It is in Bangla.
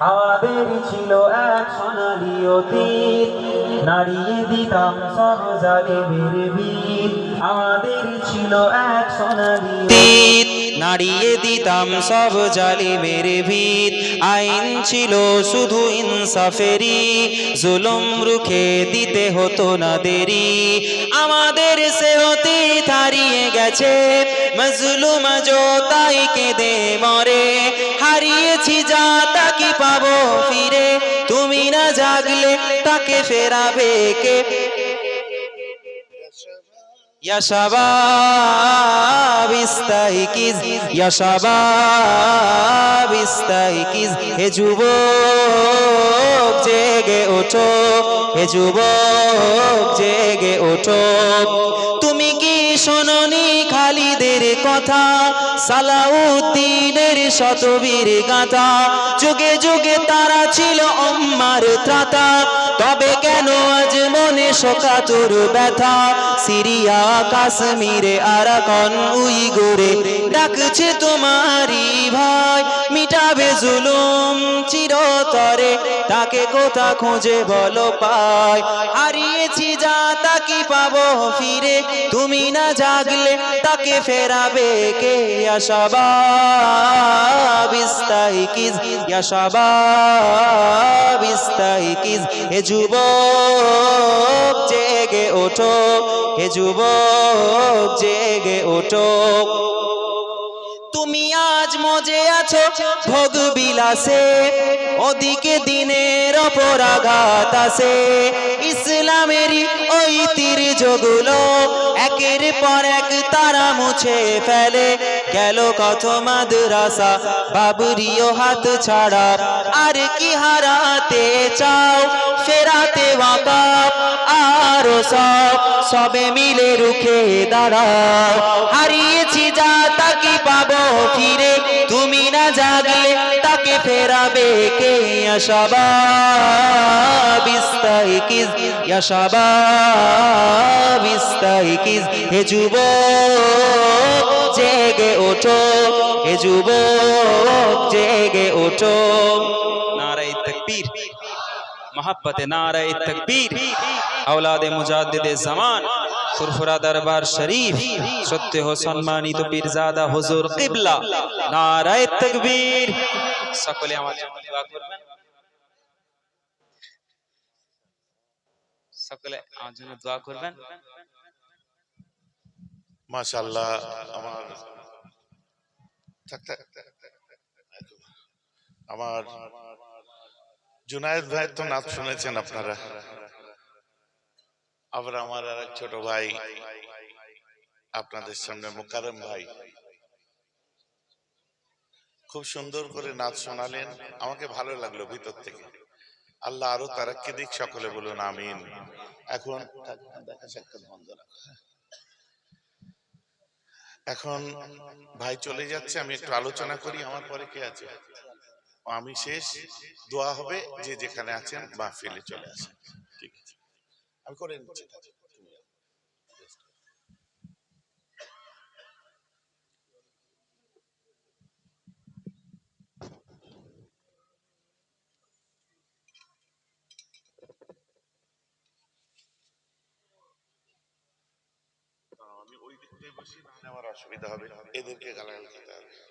আমাদের ছিল এক সোনালি অতীত। নাড়িয়ে দিতাম সব বের বীর। আমাদের ছিল এক সোনালি অতীত। নাড়িয়ে দিতাম সব জালিমের ভিত। আইন ছিল শুধু ইনসাফেরি জুলুম রুখে দিতে হতো না দেরি। আমাদের সে অতীত হারিয়ে গেছে, মজলুম জো তাই কেঁদে মরে। হারিয়েছি যা তাকে পাবো ফিরে, তুমি না জাগলে তাকে ফেরাবে কে? يا شباب استيقظ يا شباب استيقظ হে যুবক জেগে ওঠো হে যুবক জেগে ওঠো তুমি কি শোনোনি খালিদের কথা সালাউদ্দিনের শতবীর গাঁথা। যুগে যুগে তারা ছিল অম্মার ত্রাতা। তবে কেন আজ মনে শোকাতুর ব্যথা? সিরিয়া, কাশ্মীরে আর কন আরাকন, উইগুরে ডাকছে তোমারি ভাই। মিটাবে জুলুম চিরতরে, তাকে কোথা খুঁজে বলো পায় হারিয়েছি যা তাকে পাবো ফিরে? তুমি না জাগলে, তাকে ফেরাবে কে? ইয়া ইস্তাইকিজ। হে যুবক, জেগে ওঠো, হে যুবক, জেগে ওঠো। তুমি আজ মজে আছো ভোগ বিলাসে, ওদিকে দিনের অপরাঘাত আছে। ইসলামেরই ওই তীর যোগুলো একের পর এক তারা মুছে ফেলে। গেল কত মাদ্রাসা বাবরিও হাত ছাড়া। আর কি হারাতে চাও, ফেরাতে ওয়াকাপ আরও সব, সবে মিলে রুখে দাঁড়াও। হারিয়েছি যা জাগলে তাকে ফেরাবে কে? ইয়াশাবাব হে যুবক, জেগে ওঠো, হে জেগে ওঠো। নারায়ে মহাপতে নারায় তকবীর। تکبیر মুজাদ্দিদে مجادد ফুরফুরা দরবার শরীফ, সত্য হো সম্মানিত পীরজাদা হুজুর কিবলা, নারায়ে তাকবীর। সকলে আমার জন্য দোয়া করবেন। সকলে আমার জন্য দোয়া করবেন। মাশাল্লাহ আমার। আমার জুনায়েদ ভাই তো নাচ শুনেছেন আপনারা। আবার আমার আর এক ছোট ভাই, আপনাদের সামনে মোকারম ভাই। খুব সুন্দর করে নাচ শোনালেন, আমাকে ভালো লাগল ভিতর থেকে। আল্লাহ আরও তারাক্কি দিক, সকলে বলুন আমিন। এখন এখন ভাই চলে যাচ্ছে, আমি একটু আলোচনা করি, আমার পরে কে আছে? আমি শেষ, দোয়া হবে, যে যেখানে আছেন বা ফেলে চলে আসেন। ঠিক আছে। আমি করে নিচ্ছি আমি ওই দিক বসি নাহলে আমার অসুবিধা হবে। এদেরকে গালাগাল খেতে হবে।